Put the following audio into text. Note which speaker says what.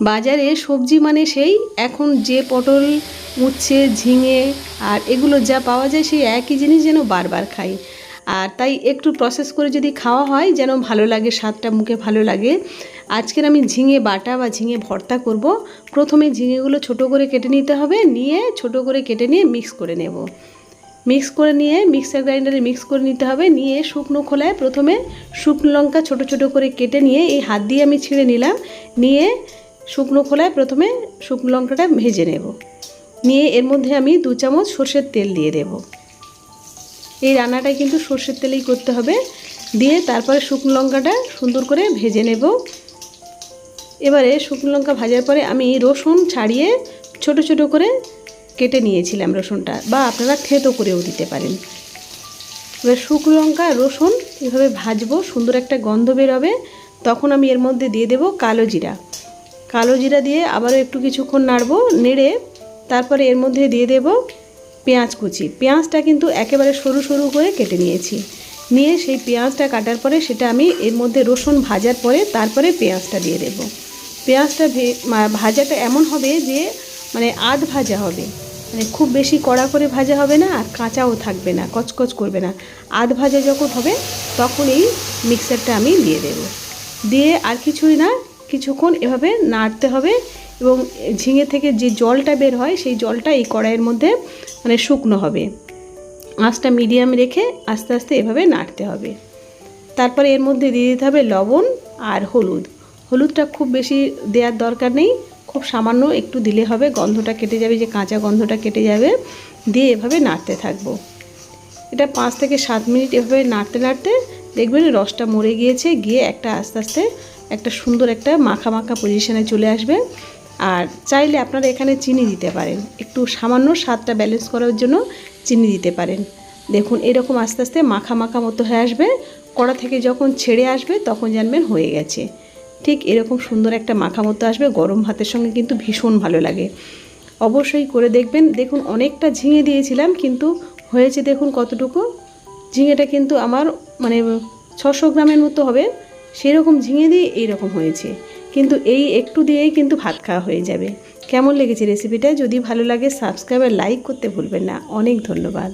Speaker 1: বাজারে সবজি মানে সেই, এখন যে পটল উচ্ছে ঝিঙে আর এগুলো যা পাওয়া যায় সেই একই জিনিস যেন বারবার খাই। আর তাই একটু প্রসেস করে যদি খাওয়া হয়, যেন ভালো লাগে, স্বাদটা মুখে ভালো লাগে, আজকের আমি ঝিঙে বাটা বা ঝিঙে ভর্তা করব। প্রথমে ঝিঙেগুলো ছোট করে কেটে নিতে হবে, নিয়ে ছোট করে কেটে নিয়ে মিক্স করে নেব। মিক্স করে নিয়ে মিক্সার গ্রাইন্ডারে মিক্স করে নিতে হবে, নিয়ে শুকনো খোলায় প্রথমে শুকনো লঙ্কা ছোট ছোট করে কেটে নিয়ে এই হাত দিয়ে আমি ছিঁড়ে নিলাম, নিয়ে শুকনো খোলায় প্রথমে শুকনো লঙ্কাটা ভেজে নেব। নিয়ে এর মধ্যে আমি দু চামচ সর্ষের তেল দিয়ে দেব। এই রান্নাটাই কিন্তু সর্ষের তেলেই করতে হবে। দিয়ে তারপরে শুকনো লঙ্কাটা সুন্দর করে ভেজে নেব। এবারে শুকনো লঙ্কা ভাজার পরে আমি রসুন ছাড়িয়ে ছোট ছোট করে কেটে নিয়েছিলাম রসুনটা বা আপনারা থেঁতো করেও দিতে পারেন। এবার শুকনো লঙ্কা, রসুন এভাবে ভাজবো, সুন্দর একটা গন্ধ বেরোবে। তখন আমি এর মধ্যে দিয়ে দেব কালো জিরা। কালো জিরা দিয়ে আবারও একটু কিছুক্ষণ নাড়বো, নেড়ে তারপরে এর মধ্যে দিয়ে দেব পেঁয়াজ কুচি। পেঁয়াজটা কিন্তু একেবারে সরু সরু করে কেটে নিয়েছি। নিয়ে সেই পেঁয়াজটা কাটার পরে সেটা আমি এর মধ্যে রসুন ভাজার পরে তারপরে পেঁয়াজটা দিয়ে দেব। পেঁয়াজটা ভাজাটা এমন হবে যে মানে আধ ভাজা হবে। মানে খুব বেশি কড়া করে ভাজা হবে না আর কাঁচাও থাকবে না, কচকচ করবে না। আধ ভাজা যখন হবে তখন এই মিক্সারটা আমি দিয়ে দেব। দিয়ে আর কিছুই না কিছুক্ষণ এভাবে নাড়তে হবে এবং ঝিঙে থেকে যে জলটা বের হয় সেই জলটা এই কড়াইয়ের মধ্যে মানে শুকনো হবে। আঁচটা মিডিয়াম রেখে আস্তে আস্তে এভাবে নাড়তে হবে। তারপরে এর মধ্যে দিয়ে দিতে হবে লবণ আর হলুদ। হলুদটা খুব বেশি দেওয়ার দরকার নেই, খুব সামান্য একটু দিলে হবে, গন্ধটা কেটে যাবে, যে কাঁচা গন্ধটা কেটে যাবে, দিয়ে এভাবে নাড়তে থাকব। এটা পাঁচ থেকে সাত মিনিট এভাবে নাড়তে নাড়তে দেখবেন রসটা মরে গিয়েছে, গিয়ে একটা আস্তে আস্তে একটা সুন্দর একটা মাখা মাখা পজিশনে চলে আসবে। আর চাইলে আপনারা এখানে চিনি দিতে পারেন। একটু সামান্য স্বাদটা ব্যালেন্স করার জন্য চিনি দিতে পারেন। দেখুন, এরকম আস্তে আস্তে মাখা মাখা মতো হয়ে আসবে। কড়া থেকে যখন ছেড়ে আসবে, তখন জানবেন হয়ে গেছে। ঠিক এরকম সুন্দর একটা মাখা মতো আসবে। গরম ভাতের সঙ্গে কিন্তু ভীষণ ভালো লাগে। অবশ্যই করে দেখবেন। দেখুন, অনেকটা ঝিঙে দিয়েছিলাম, কিন্তু হয়েছে দেখুন কতটুকু। ঝিঙেটা কিন্তু আমার মানে ছশো গ্রামের মতো হবে। সেরকম ঝিঙে দিয়ে এইরকম হয়েছে। কিন্তু এই একটু দিয়েই কিন্তু ভাত খাওয়া হয়ে যাবে। কেমন লেগেছে রেসিপিটা যদি ভালো লাগে সাবস্ক্রাইব আর লাইক করতে ভুলবেন না। অনেক ধন্যবাদ।